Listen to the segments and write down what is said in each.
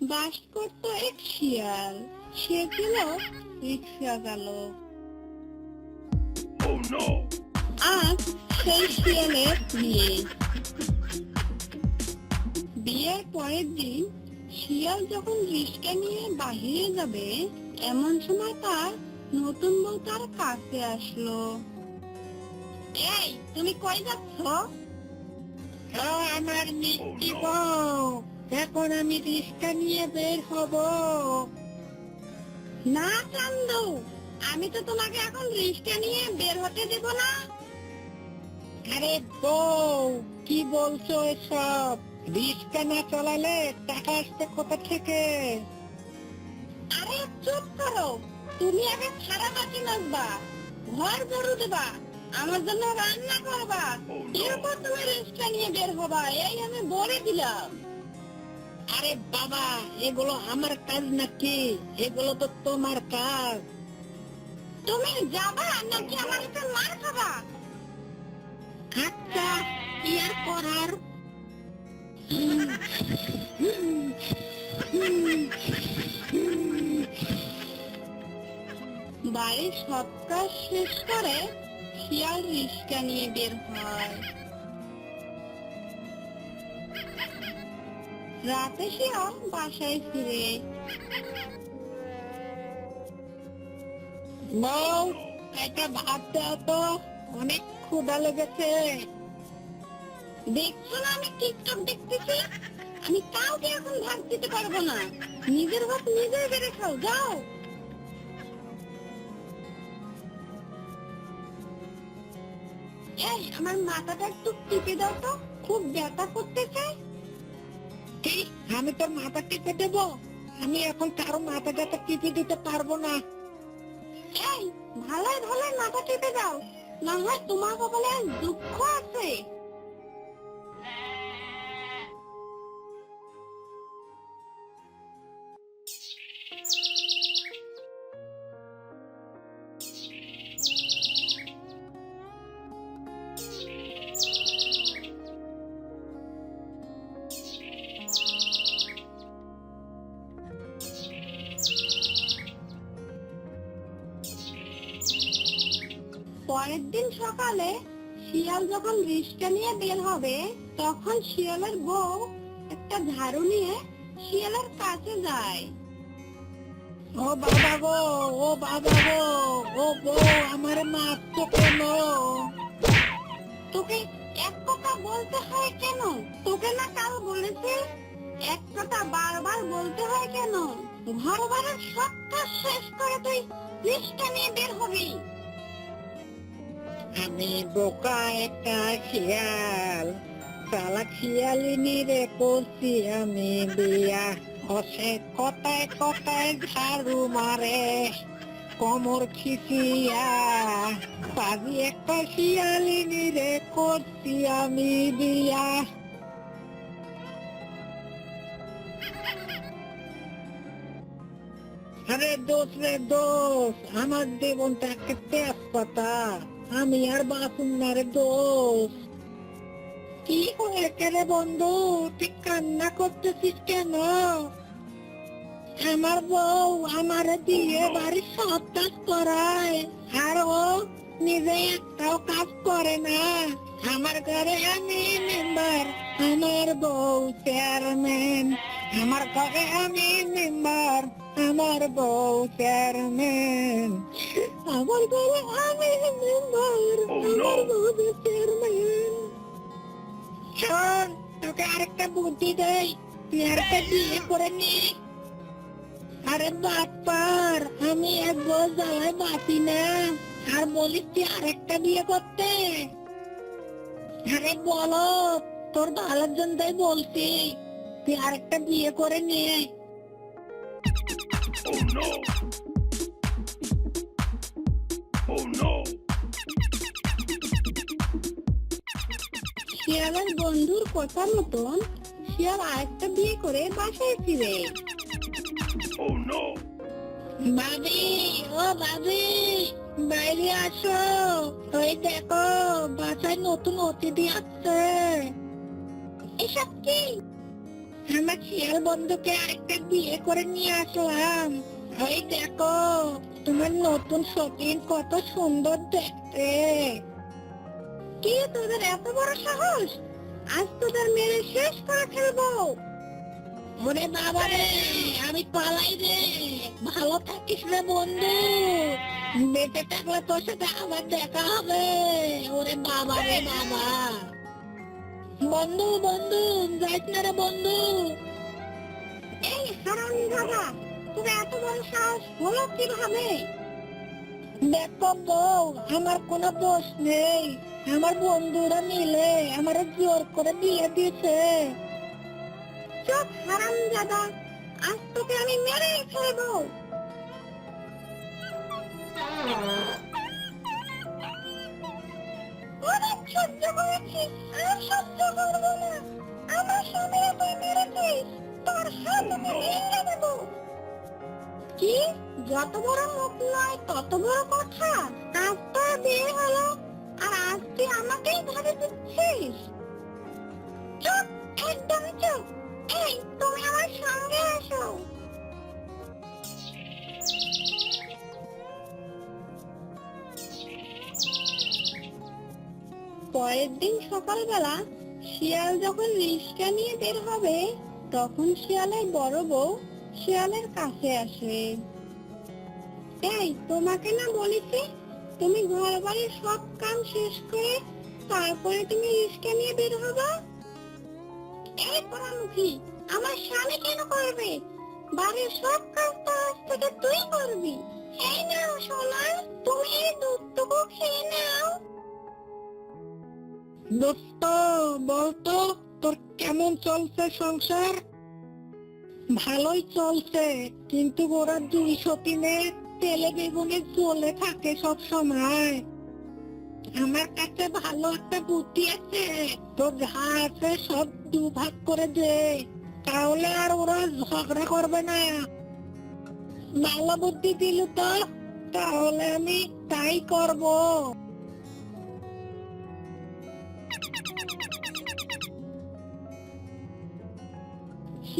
বাস করতো এক শিয়াল। সে ছিল রিক্সা চালক Oh আজ সেই শিয়ালের বিয়ে। বিয়ের পরের দিন শিয়াল যখন রিক্সা নিয়ে বাহিরে যাবে এমন সময় তার নতুন বউ তার কাছে আসলো। এই তুমি কই যাচ্ছ? আমার মিষ্টি বউ। এখন আমি রিক্সা নিয়ে বের হব। না, চান্দু, আমি তো তোমাকে এখন রিক্সা নিয়ে বের হতে দেব না। আরে বউ, কি বলছো এসব? রিক্সা না চালালে টাকা আসবে কোথা থেকে? আরে চুপ করো, তুমি আগে ছাড়া মাটি নাচবা ঘর গরু দেবা, আমার জন্য রান্না করবা। এরপর তুমি রিক্সা নিয়ে বের হবা, এই আমি বলে দিলাম। আরে বাবা এগুলো আমার কাজ নাকি? এগুলো তো তোমার কাজ। তুমি যাবা নাকি আমার মার খাবা? আচ্ছা কি আর করার? বাড়ির সব কাজ শেষ করে শিয়াল রিক্সা নিয়ে বের হয়। রাতে শিয়াল বাসায় ফিরে। বউ, একটা ভাত দাও তো, অনেক ক্ষুধা লেগেছে। দেখছ না আমি টিকটক দেখতেছি? আমি কাউকে এখন ভাত দিতে পারব না। নিজের ভাত নিজেই বেড়ে খাও, যাও। আমার মাথাটা একটু টিপে দাও তো, খুব ব্যথা করতেছে। কি আমি তোর মাথা টিপে দেবো। আমি এখন কারও মাথা যাতে টিপে দিতে পারব না। এই, ভালোই ভালোই মাথা টিপে দাও। না হয় তোমার কপালে দুঃখ আছে। যখন রিক্সা নিয়ে বের হবে, তখন শিয়ালের বউ একটা ঝাড়ু নিয়ে শিয়ালের কাছে যায়। ও বাবা গো, ও বাবা গো, ও বউ আমার মারতো কেন? তোকে এক কথা বলতে হয় কেন? তোকে না কাল বলেছে, এক কথা বারবার বলতে হয় কেন? ঘর বাড়ির সব কাজ শেষ করে তুই রিক্সা নিয়ে বের হবি। আমি বোকা একটা শিয়াল চালাক শিয়ালিনী রে করছি আমি বিয়া হসে কথায় কথায় ঝাড়ু মারে, কোমর খিচিয়া। পাজি একটা শিয়ালিনী রে করছি আমি বিয়া আরে দোষ রে দোষ আমার জীবনটা একটা তেজপাতা। আমি আর বাঁচুন না রে দোষ। কি হয়েছে রে বন্ধু? তুই কান্না করতেছিস কেন? আমার বউ আমার দিয়ে বাড়ির সব কাজ করায়। আর ও নিজে একটাও কাজ করে না। আমার ঘরে আমি মেম্বার আমার বউ চেয়ারম্যান আমার ঘরে আমি মেম্বার আমার বউ চেয়ারম্যান। আমার ঘরে আমি মেম্বার। আমার বউ চেয়ারম্যান। শোন তোকে আরেকটা বুদ্ধি দেই। তুই আরেকটা বিয়ে করে নি। আরে বাপার আমি এক বউ জ্বালায় বাঁচি না। আর বলিস তুই আরেকটা বিয়ে করতে? আরে বলো তোর ভালোর জন্যই বলছি। তুই আরেকটা বিয়ে করে নিয়ে Oh! Oh! শিয়ালের বন্ধুর কথা মতন শিয়াল আরেকটা বিয়ে করে বাসায় ফিরে। ও ভাবি বাইরে আসো। ওই দেখো, বাসায় নতুন অতিথি আসছে। এসব কি? আমার শিয়াল বন্ধুকে আরেকটা বিয়ে করে নিয়ে আসলাম। ওই দেখো, তোমার নতুন সতীন কত সুন্দর দেখতে। কি তোদের এত বড় সাহস? আজ তোদের মেরে শেষ করে ফেলব। ওরে বাবা রে, আমি পালাই রে। ভালো থাকিস রে বন্ধু। বেঁচে থাকলে তোর সাথে আবার দেখা হবে। ওরে বাবা রে বাবা। বন্ধু বন্ধু যাইস না রে বন্ধু। এই হারান দাদা তুমি এত বড় সাহস হলো কীভাবে? দেখো বউ আমার কোনো দোষ নেই। আমার বন্ধুরা মিলে আমার জোর করে বিয়ে দিয়েছে। চুপ হারাম দাদা আজ তোকে আমি মেরে ফেলব। সহ্য করেছি আর কি? যত বড় মুখ নয়, তত বড় কথা? আজ বিয়ে হলো। আর আজ আমাকেই ধরে দিচ্ছিস? চুপ, একদম চুপ। এই, তুমি আমার সঙ্গে এসো পরের দিন সকালবেলা শিয়াল যখন রিক্সা নিয়ে বের হবে তখন শিয়ালের বড় বউ শিয়ালের কাছে আসে। এই, তোমাকে না বলেছি, তুমি ঘর বাড়ির সব কাম শেষ করে তারপরে তুমি রিক্সা নিয়ে বের হবা? এই পোড়ামুখী আমার স্বামী কেন করবে? বাড়ির সব কাজ থেকে তুই করবি। এই নাও সোনা, তুমি এই দুধটুকু খেয়ে নাও। দোস্ত, বলতো তোর কেমন চলছে সংসার? ভালোই চলছে, কিন্তু ওরা দুই সতীনে তেলে বেগুনে জ্বলে থাকে সব সময়। আমার কাছে ভালো একটা বুদ্ধি আছে তো যা আছে সব দুভাগ করে দে, তাহলে আর ওরা ঝগড়া করবে না। ভালো বুদ্ধি দিল তো, তাহলে আমি তাই করব।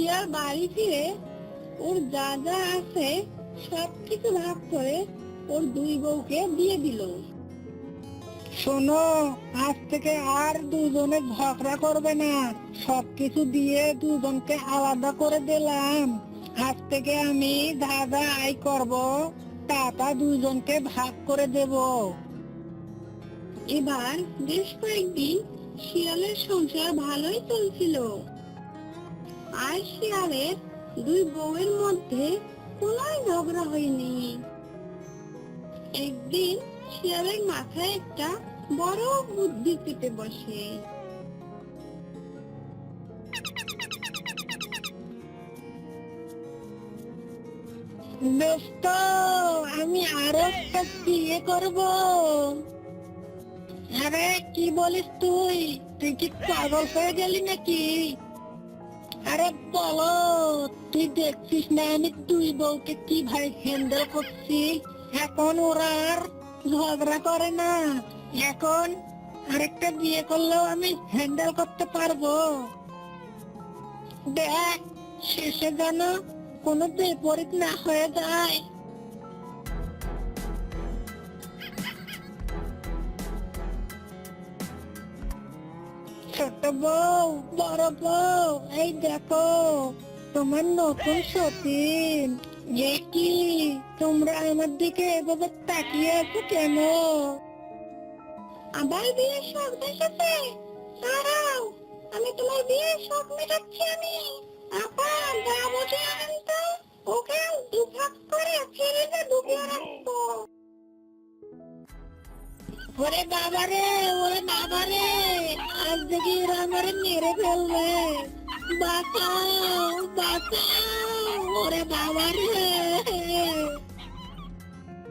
শিয়াল বাড়ি ফিরে ওর যা যা আছে সব কিছু ভাগ করে ওর দুই বউকে দিয়ে দিল। শোনো আজ থেকে আর দুজনে ঝগড়া করবে না। সবকিছু দিয়ে দুজনকে আলাদা করে দিলাম। আজ থেকে আমি দাদা আই করব টাকা দুজনকে ভাগ করে দেব। এবার বেশ কয়েকদিন শিয়ালের সংসার ভালোই চলছিল। আর শিয়ালের দুই বউয়ের মধ্যে কোনো ঝগড়া হয়নি। একদিন শিয়ালের মাথায় একটা বড় বুদ্ধি চেপে বসে। দোস্ত, আমি আরও একটা বিয়ে করব। আরে, কি বলিস তুই? তুই কি পাগল হয়ে গেলি নাকি? আরে বলো তুই দেখছিস না আমি দুই বউকে কীভাবে হ্যান্ডেল করছি? এখন ওরা আর ঝগড়া করে না। এখন আরেকটা বিয়ে করলেও আমি হ্যান্ডেল করতে পারব। দেখ, শেষে যেন কোনো বিপরীত না হয়ে যায়। বউ, বড় বউ, এই দেখো, তোমার নতুন সতীন। কি তোমরা আমার দিকে এভাবে তাকিয়ে আছো কেন? আবার বিয়ের শখ দেখাতে দাঁড়াও, আমি তোমার বিয়ের শখ মেটাচ্ছি আমি। আপা যা বুঝে আনেন ওকে দুভাগ করে ফ্রিজে ঢুকিয়ে রাখব। ওরে বাবা রে, ওরে বাবা রে, আজ দেখি মেরে ফেলবে। বাঁচাও বাঁচাও, ওরে বাবা রে।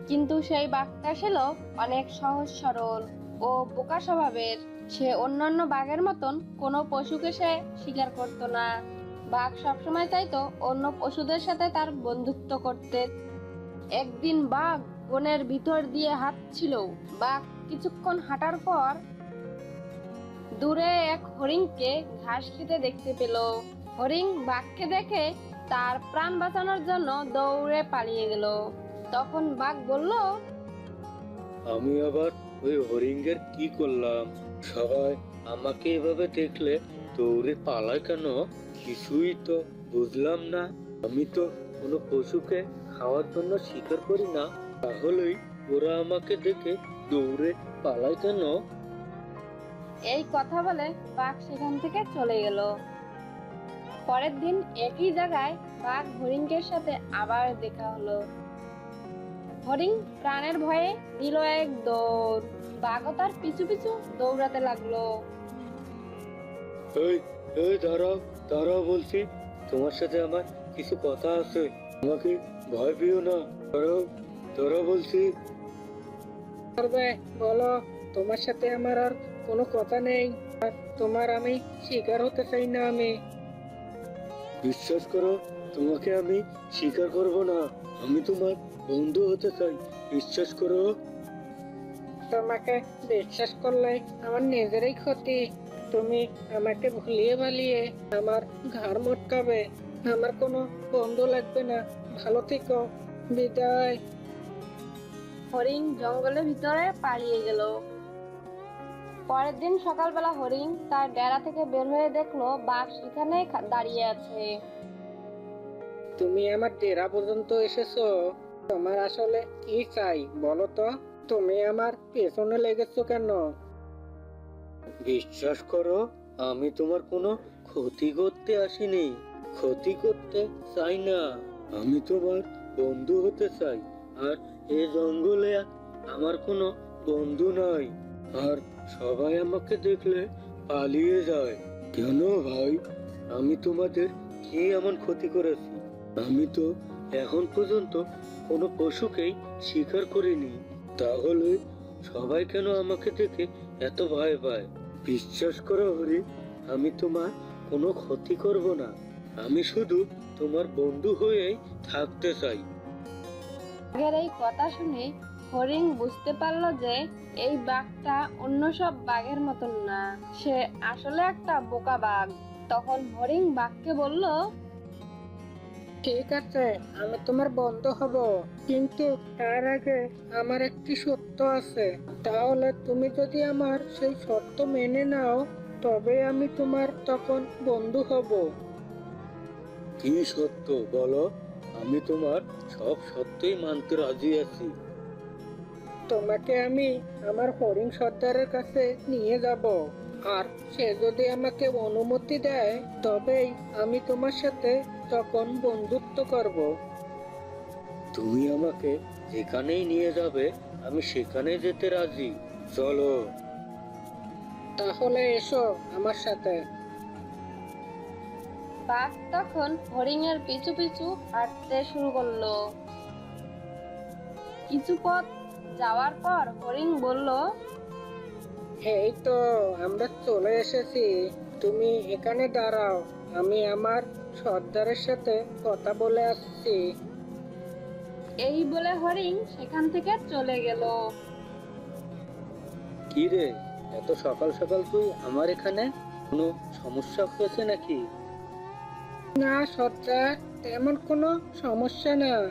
কিন্তু সেই বাঘটা ছিল অনেক সহজ, সরল ও বোকা স্বভাবের। সে অন্যান্য বাঘের মতন কোনো পশুকে সে শিকার করত না। বাঘ সবসময় চাইতো অন্য পশুদের সাথে তার বন্ধুত্ব করতে। একদিন বাঘ বনের ভিতর দিয়ে হাঁটছিল। বাঘ কিছুক্ষণ হাঁটার পর দূরে এক হরিণকে ঘাস খেতে দেখতে পেল। হরিণ বাঘকে দেখে তার প্রাণ বাঁচানোর জন্য দৌড়ে পালিয়ে গেল। তখন বাঘ বলল, আমি আবার ওই হরিঙ্গের কি করলাম? সবাই আমাকে এভাবে দেখলে দৌড়ে পালায় কেন? কিছুই তো বুঝলাম না। আমি তো কোনো পশুকে খাওয়ার জন্য শিকার করি না। তাহলেই ওরা আমাকে দেখে দৌড়ে পালায় কেন? এই কথা বলে বাঘ সেখান থেকে চলে গেল। পরের দিন একই জায়গায় বাঘ হরিণকের সাথে আবার দেখা হলো। হরিণ প্রাণের ভয়ে দিল এক দৌড়। বাঘও তার পিছু পিছু দৌড়াতে লাগল। এই এই দাঁড়াও দাঁড়াও বলছি তোমার সাথে আমার কিছু কথা আছে। আমাকে ভয় পেও না। দাঁড়াও দাঁড়াও বলছি। করবে বলো তোমার সাথে আমার আর কোনো কথা নেই। আর তোমার আমি শিকার হতে চাই না আমি। বিশ্বাস করো তোমাকে আমি স্বীকার করব না। আমি তোমার বন্ধু হতে চাই। বিশ্বাস করো? তোমাকে বিশ্বাস করলে আমার নিজেরই ক্ষতি। তুমি আমাকে ভুলিয়ে ভালিয়ে আমার ঘাড় মটকাবে। আমার কোনো বন্ধু লাগবে না। ভালো থেকো। বিদায়। হরিণ জঙ্গলের ভিতরে পালিয়ে গেল। পরের দিন সকালবেলা হরিণ তার ডেরা থেকে বের হয়ে দেখল বাঘ সেখানে দাঁড়িয়ে আছে। তুমি আমার ডেরা পর্যন্ত এসেছ। তোমার আসলে কি চাই বলো তো? তুমি আমার পেছনে লেগেছো কেন? বিশ্বাস করো আমি তোমার কোনো ক্ষতি করতে আসিনি। ক্ষতি করতে চাই না। আমি তোমার বন্ধু হতে চাই। আর এই জঙ্গলে আমার কোনো বন্ধু নাই। আর সবাই আমাকে দেখলে পালিয়ে যায়। কেন ভাই? আমি তোমাদের কি এমন ক্ষতি করেছি? আমি তো এখন পর্যন্ত কোনো পশুকেই শিকার করিনি। তাহলে সবাই কেন আমাকে দেখে এত ভয় পায়? বিশ্বাস করো হরি, আমি তোমার কোনো ক্ষতি করব না। আমি শুধু তোমার বন্ধু হয়েই থাকতে চাই। বাঘের এই কথা শুনে হরিণ বুঝতে পারল যে এই বাঘটা অন্য সব বাঘের মতন না। সে আসলে একটা বোকা বাঘ। তখন হরিণ বাঘকে বলল ঠিক আছে আমি তোমার বন্ধু হব। কিন্তু তার আগে আমার একটি সত্য আছে। তাহলে তুমি যদি আমার সেই সত্য মেনে নাও তবে আমি তোমার তখন বন্ধু হব। কি সত্য বলো? আমি তোমার সব সত্যই মানতে রাজি আছি। তোমাকে আমি আমার হরিণ সর্দারের কাছে নিয়ে যাব। আর সে যদি আমাকে অনুমতি দেয় তবেই আমি তোমার সাথে তখন বন্ধুত্ব করব। তুমি আমাকে যেখানেই নিয়ে যাবে আমি সেখানে যেতে রাজি। চলো। তাহলে এসো আমার সাথে। বাঘ তখন হরিণের পিছু পিছু হাঁটতে শুরু করল। কিছু পথ যাওয়ার পর হরিণ বলল এই তো আমরা চলে এসেছি। তুমি এখানে দাঁড়াও আমি আমার সর্দারের সাথে কথা বলে আসছি। এই বলে হরিণ সেখান থেকে চলে গেল। কি রে এত সকাল সকাল তুই আমার এখানে কোনো সমস্যা হয়েছে নাকি? না সর্দার তেমন কোনো সমস্যা না।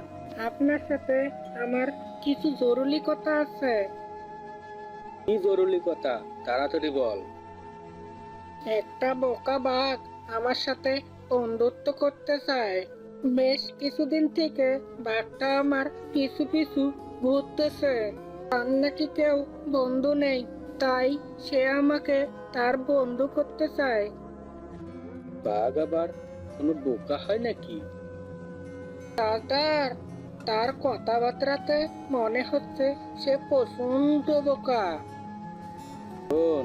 আপনার সাথে আমার কিছু জরুরি কথা আছে। কি জরুরি কথা? তাড়াতাড়ি বল। একটা বোকা বাঘ আমার সাথে বন্ধুত্ব করতে চায়। বেশ কিছুদিন থেকে বাঘটা আমার পিছু পিছু ঘুরতেছে। তার নাকি কেউ বন্ধু নেই তাই সে আমাকে তার বন্ধু করতে চায়। বাঘ আবার কোনো বোকা হয় নাকি? তার তার কথাবার্তাতে মনে হচ্ছে সে প্রচণ্ড বোকা। শোন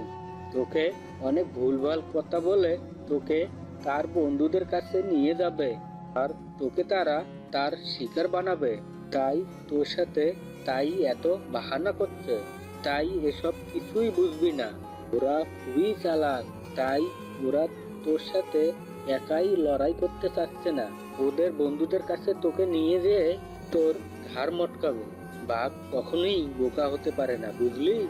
তোকে অনেক ভুলভাল কথা বলে তোকে তার বন্ধুদের কাছে নিয়ে যাবে আর তোকে তারা তার শিকার বানাবে। তাই তোর সাথে তাই এত বাহানা করছে তাই এসব কিছুই বুঝবি না। ওরা খুবই চালাক তাই ওরা তোর সাথে একাই লড়াই করতে চাচ্ছে না। ওদের বন্ধুদের কাছে তোকে নিয়ে যেয়ে তোর ঘাড় মটকাবে। বাঘ কখনোই বোকা হতে পারে না বুঝলি?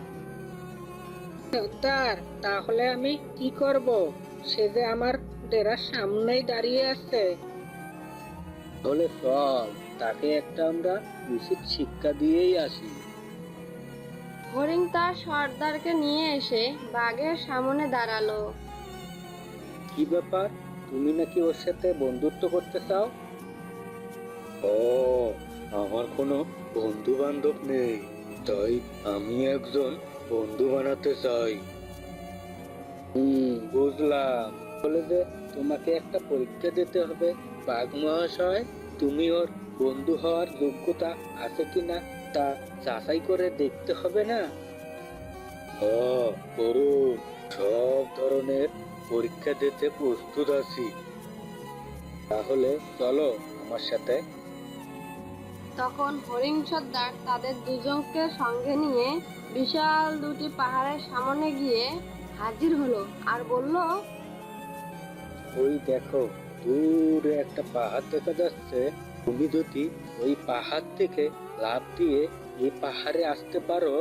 সর্দার তাহলে আমি কি করব? সে যে আমার লুটেরা সামনেই দাঁড়িয়ে আছে। তাহলে চল তাকে একটা আমরা উচিত শিক্ষা দিয়েই আসি। হরিণ তার সর্দারকে নিয়ে এসে বাঘের সামনে দাঁড়াল। কি ব্যাপার? তুমি নাকি ওর সাথে বন্ধুত্ব করতে চাও? ও, আমার কোনো বন্ধু বান্ধব নেই। তাই আমি একজন বন্ধু বানাতে চাই। হুম, বুঝলাম। বলে যে তোমাকে একটা পরীক্ষা দিতে হবে। বাঘ মহাশয়, তুমি ওর বন্ধু হওয়ার যোগ্যতা আছে কিনা তা যাচাই করে দেখতে হবে না? ও করুন। সব ধরনের পরীক্ষা দিতে প্রস্তুত আছি। তাহলে চলো আমার সাথে। তখন হরিণ সর্দার তাদের দুজনকে সঙ্গে নিয়ে বিশাল দুটি পাহাড়ের সামনে গিয়ে হাজির হলো আর বলল ওই দেখো দূরে একটা পাহাড় দেখা যাচ্ছে। তুমি যদি ওই পাহাড় থেকে লাভ দিয়ে এই পাহাড়ে আসতে পারো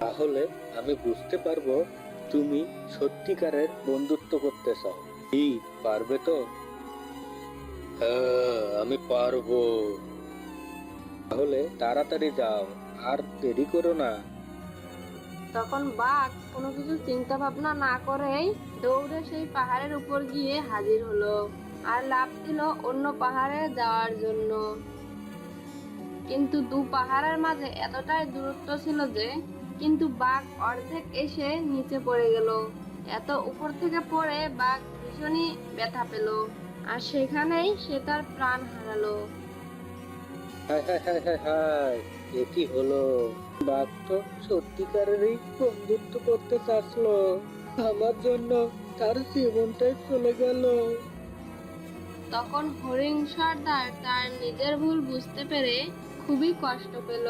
তাহলে আমি বুঝতে পারব তুমি সত্যিকারের বন্ধুত্ব করতে চাও। কি, পারবে তো? হ্যাঁ আমি পারব। তাহলে তাড়াতাড়ি যাও, আর দেরি করো না। তখন বাঘ কোনো কিছু চিন্তা ভাবনা না করেই দৌড়ে সেই পাহাড়ের উপর গিয়ে হাজির হলো আর লাফ দিল অন্য পাহাড়ে যাওয়ার জন্য। কিন্তু দু পাহাড়ের মাঝে এতটাই দূরত্ব ছিল যে কিন্তু বাঘ অর্ধেক এসে নিচে পড়ে গেল। এত উপর থেকে পড়ে বাঘ ভীষণই ব্যথা পেল আর সেখানেই সে তার প্রাণ হারালো। হায় হায় হায় হায় হায় এ কি হলো? বাঘ তো সত্যিকারেরই বন্ধুত্ব করতে চাচ্লো আমার জন্য তার জীবনটাই চলে গেল। তখন হরিণ সর্দার তার নিজের ভুল বুঝতে পেরে খুবই কষ্ট পেল।